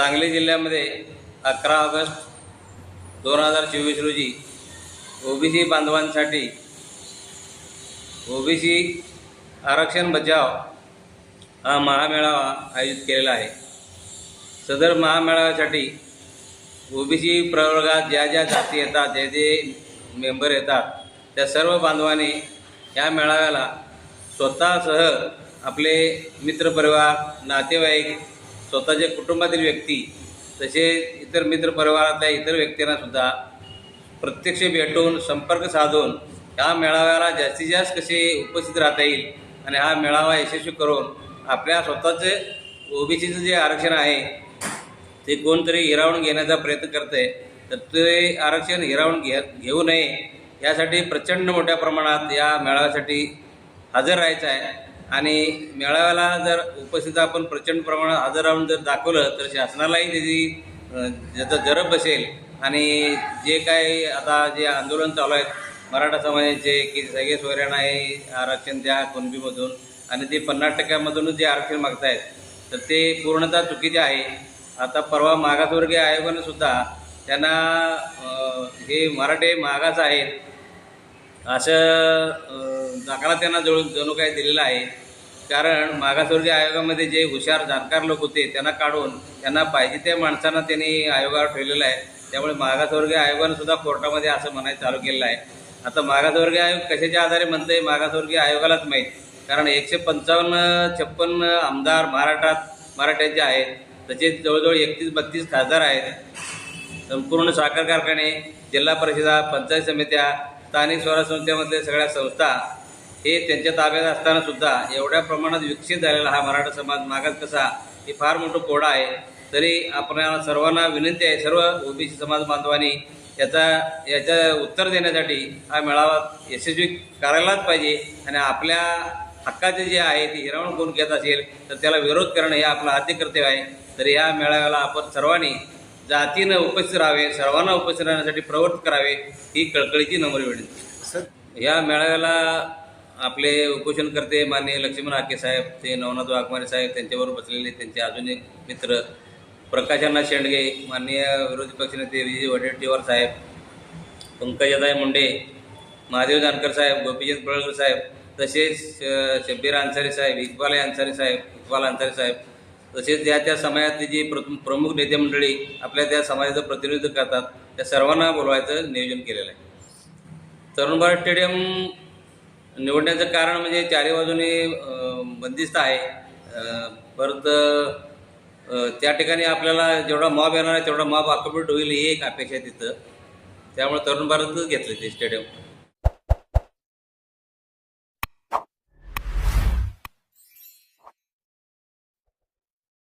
सांगली जिल्ह्यामध्ये अकरा ऑगस्ट दोन हजार चोवीस रोजी ओबीसी बांधवांसाठी ओबीसी आरक्षण बचाव हा महामेळावा आयोजित केलेला आहे. सदर महामेळाव्यासाठी ओबीसी प्रवर्गात ज्या ज्या जाती येतात जे जे मेंबर येतात त्या सर्व बांधवांनी या मेळाव्याला स्वतःसह आपले मित्रपरिवार नातेवाईक स्वतःचे कुटुंबातील व्यक्ती तसे इतर मित्रपरिवारातल्या इतर व्यक्तींनासुद्धा प्रत्यक्ष भेटून संपर्क साधून या मेळाव्याला जास्तीत जास्त कसे उपस्थित राहता येईल आणि हा मेळावा यशस्वी करून आपल्या स्वतःचे ओबीसीचं जे आरक्षण आहे ते कोणतरी हिरावून घेण्याचा प्रयत्न करते तर ते आरक्षण हिरावून घे घेऊ नये यासाठी प्रचंड मोठ्या प्रमाणात या मेळाव्यासाठी हजर राहायचं आहे. आणि मेळाव्याला जर उपस्थित आपण प्रचंड प्रमाणात हजर राहून जर दाखवलं तर शासनालाही त्याची ज्याचा जरब बसेल. आणि जे काही आता जे आंदोलन चालू आहेत मराठा समाजाचे की सगळे सोयऱ्यांना हे आरक्षण द्या कुणबीमधून. आणि ते पन्नास टक्क्यामधूनच जे आरक्षण मागतायत तर ते पूर्णतः चुकीचे आहे. आता परवा मागासवर्गीय आयोगानं सुद्धा त्यांना हे मराठे मागास आहेत असं दाखला त्यांना जणू जणू काही दिलेला आहे. कारण मागासवर्गीय आयोगामध्ये जे हुशार जाणकार लोक होते त्यांना काढून त्यांना पाहिजे त्या माणसांना त्यांनी आयोगावर ठेवलेलं आहे. त्यामुळे मागासवर्गीय आयोगानं सुद्धा कोर्टामध्ये असं म्हणायचं चालू केलेलं आहे. आता मागासवर्गीय आयोग कशाच्या आधारे म्हणतंय? मागासवर्गीय आयोगालाच माहीत. कारण एकशे पंचावन्न छप्पन्न आमदार महाराष्ट्रात मराठ्यांचे आहेत. तसेच जवळजवळ एकतीस बत्तीस खासदार आहेत. संपूर्ण साखर कारखाने जिल्हा परिषदा पंचायत समित्या स्थानिक स्वराज्य संस्थेमधल्या सगळ्या संस्था हे त्यांच्या ताब्यात असताना सुद्धा एवढ्या प्रमाणात विकसित झालेला हा मराठा समाज मागास कसा हे फार मोठं कोडा आहे. तरी आपल्याला सर्वांना विनंती आहे सर्व ओबीसी समाज बांधवांनी याचा याचं उत्तर देण्यासाठी हा मेळावा यशस्वी करायलाच पाहिजे. आणि आपल्या हक्काचे जे आहे ते हिरावून कोण घेत असेल तर त्याला विरोध करणं हे आपलं आद्य कर्तव्य आहे. तर या मेळाव्याला आपण सर्वांनी जातीनं उपस्थित राहावे सर्वांना उपस्थित राहण्यासाठी प्रवृत्त करावे ही कळकळीची नम्र विनंती. सर. या मेळाव्याला आपले उपोषणकर्ते माननीय लक्ष्मण हाके साहेब ते नवनाथ वाघमारे साहेब त्यांच्याबरोबर बसलेले त्यांचे अजून एक मित्र प्रकाशांना शेंडगे माननीय विरोधी पक्षनेते विजय वडेट्टीवार साहेब पंकजाताई मुंडे महादेव जानकर साहेब गोपीचंद पळकर साहेब तसेच शब्बीर अन्सारी साहेब इक्बाल अन्सारी साहेब इक्बाल अन्सारी साहेब तसेच त्या त्या समाजातली जी प्र प्रमुख नेते मंडळी आपल्या त्या समाजाचं प्रतिनिधित्व करतात त्या सर्वांना बोलवायचं नियोजन केलेलं आहे. तरुण भारत स्टेडियम निवडण्याचं कारण म्हणजे चारी बाजूने बंदिस्त आहे. परत त्या ठिकाणी आपल्याला जेवढा मॉब येणार आहे तेवढा मॉब ऑक्युपेट होईल ही एक अपेक्षा तिथं. त्यामुळे तरुण भारतच घेतलं ते स्टेडियम